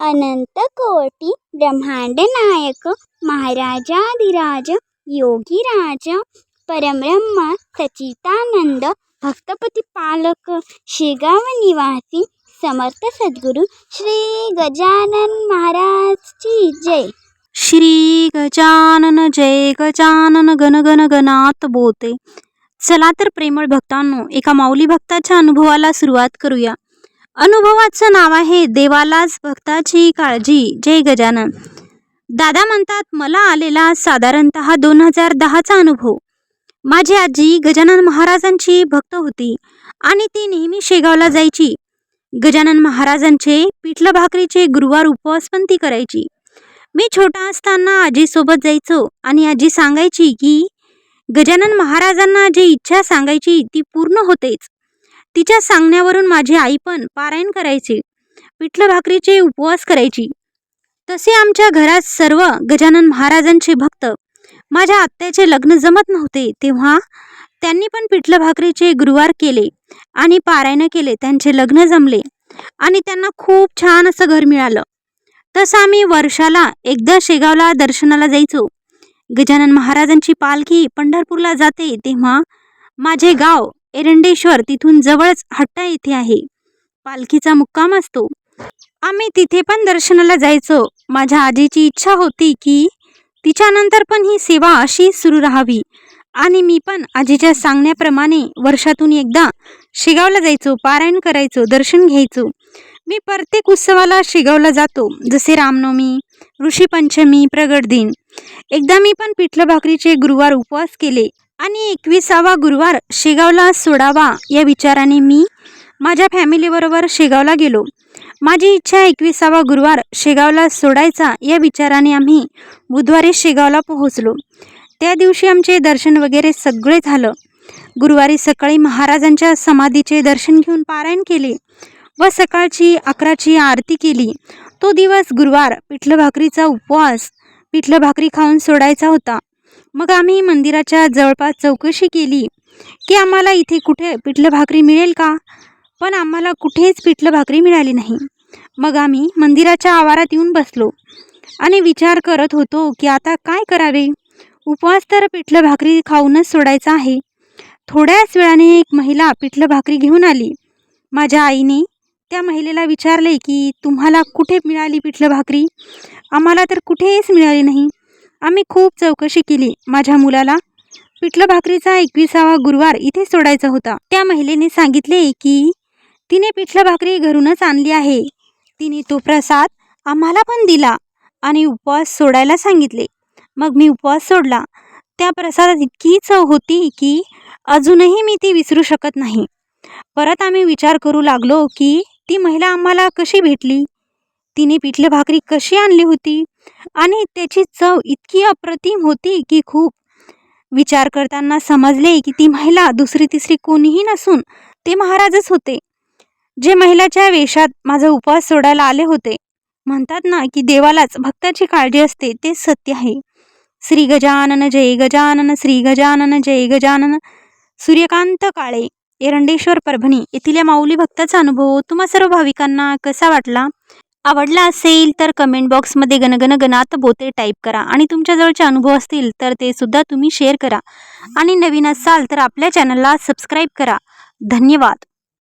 अनंत कोटी ब्रह्मांड नायक महाराजाधिराज योगीराज परब्रह्मा सचितानंद भक्तपती पालक शेगाव निवासी समर्थ सद्गुरू श्री गजानन महाराजची जय। श्री गजानन जय गजानन गण गण गणात बोते। चला तर प्रेमळ भक्तांनो एका माऊली भक्ताच्या अनुभवाला सुरुवात करूया. अनुभवाचं नाव आहे देवालाच भक्ताची काळजी. जय गजानन. दादा म्हणतात मला आलेला साधारणत दोन हजार दहाचा अनुभव. माझी आजी गजानन महाराजांची भक्त होती आणि ती नेहमी शेगावला जायची. गजानन महाराजांचे पिठलं भाकरीचे गुरुवार उपवास पण ती करायची. मी छोटा असताना आजीसोबत जायचो आणि आजी सांगायची की गजानन महाराजांना जी इच्छा सांगायची ती पूर्ण होतेच. तिच्या सांगण्यावरून माझी आई पण पारायण करायची. पिठलं भाकरीचे उपवास करायची. तसे आमच्या घरात सर्व गजानन महाराजांचे भक्त. माझ्या आत्याचे लग्न जमत नव्हते तेव्हा त्यांनी पण पिठलं भाकरीचे गुरुवार केले आणि पारायण केले त्यांचे लग्न जमले आणि त्यांना खूप छान असं घर मिळालं. तसं आम्ही वर्षाला एकदा शेगावला दर्शनाला जायचो. गजानन महाराजांची पालखी पंढरपूरला जाते तेव्हा माझे गाव एरंडेश्वर तिथून जवळच हट्टा येथे आहे. पालखीचा मुक्काम असतो. आम्ही तिथे पण दर्शनाला जायचो. माझ्या आजीची इच्छा होती की तिच्यानंतर पण ही सेवा अशी सुरू राहावी. आणि मी पण आजीच्या सांगण्याप्रमाणे वर्षातून एकदा शेगावला जायचो पारायण करायचो दर्शन घ्यायचो. मी प्रत्येक उत्सवाला शेगावला जातो जसे रामनवमी ऋषीपंचमी प्रगट दिन. एकदा मी पण पिठलं भाकरीचे गुरुवार उपवास केले. आणि एकविसावा गुरुवार शेगावला सोडावा या विचाराने मी माझ्या फॅमिलीबरोबर शेगावला गेलो. माझी इच्छा एकविसावा गुरुवार शेगावला सोडायचा या विचाराने आम्ही बुधवारी शेगावला पोहोचलो. त्या दिवशी आमचे दर्शन वगैरे सगळे झालं. गुरुवारी सकाळी महाराजांच्या समाधीचे दर्शन घेऊन पारायण केले व सकाळची अकराची आरती केली. तो दिवस गुरुवार पिठलं भाकरीचा उपवास पिठलं भाकरी खाऊन सोडायचा होता. मग आम्ही मंदिराच्या जवळपास चौकशी केली की आम्हाला इथे कुठे पिठलं भाकरी मिळेल का? पण आम्हाला कुठेच पिठलं भाकरी मिळाली नाही. मग आम्ही मंदिराच्या आवारात येऊन बसलो आणि विचार करत होतो की आता काय करावे? उपवास तर पिठलं भाकरी खाऊनच सोडायचा आहे. थोड्याच वेळाने एक महिला पिठलं भाकरी घेऊन आली. माझ्या आईने त्या महिलेला विचारले की तुम्हाला कुठे मिळाली पिठलं भाकरी? आम्हाला तर कुठेच मिळाली नाही. आम्ही खूप चौकशी केली. माझ्या मुलाला पिठलं भाकरीचा एकविसावा गुरुवार इथे सोडायचा होता. त्या महिलेने सांगितले की तिने पिठलं भाकरी घरूनच आणली आहे. तिने तो प्रसाद आम्हाला पण दिला आणि उपवास सोडायला सांगितले. मग मी उपवास सोडला. त्या प्रसादात इतकी चव होती की अजूनही मी ती विसरू शकत नाही. परत आम्ही विचार करू लागलो की ती महिला आम्हाला कशी भेटली? तिने पिठलं भाकरी कशी आणली होती? आणि त्याची चव इतकी अप्रतिम होती की खूप विचार करताना समजले की ती महिला दुसरी तिसरी कोणीही नसून ते महाराजच होते. जे महिलाच्या वेशात माझा उपवास सोडायला आले होते. म्हणतात ना की देवालाच भक्ताची काळजी असते ते सत्य आहे. श्री गजानन जय गजानन श्री गजानन जय गजानन. सूर्यकांत काळे एरंडेश्वर परभणी. येथील या माऊली भक्ताचा अनुभव तुम्हा सर्व भाविकांना कसा वाटला? आवडला असेल तर कमेंट बॉक्समध्ये गणगण गणात बोते टाईप करा. आणि तुमच्याजवळचे अनुभव असतील तर ते सुद्धा तुम्ही शेअर करा. आणि नवीन असाल तर आपल्या चॅनलला सबस्क्राईब करा. धन्यवाद.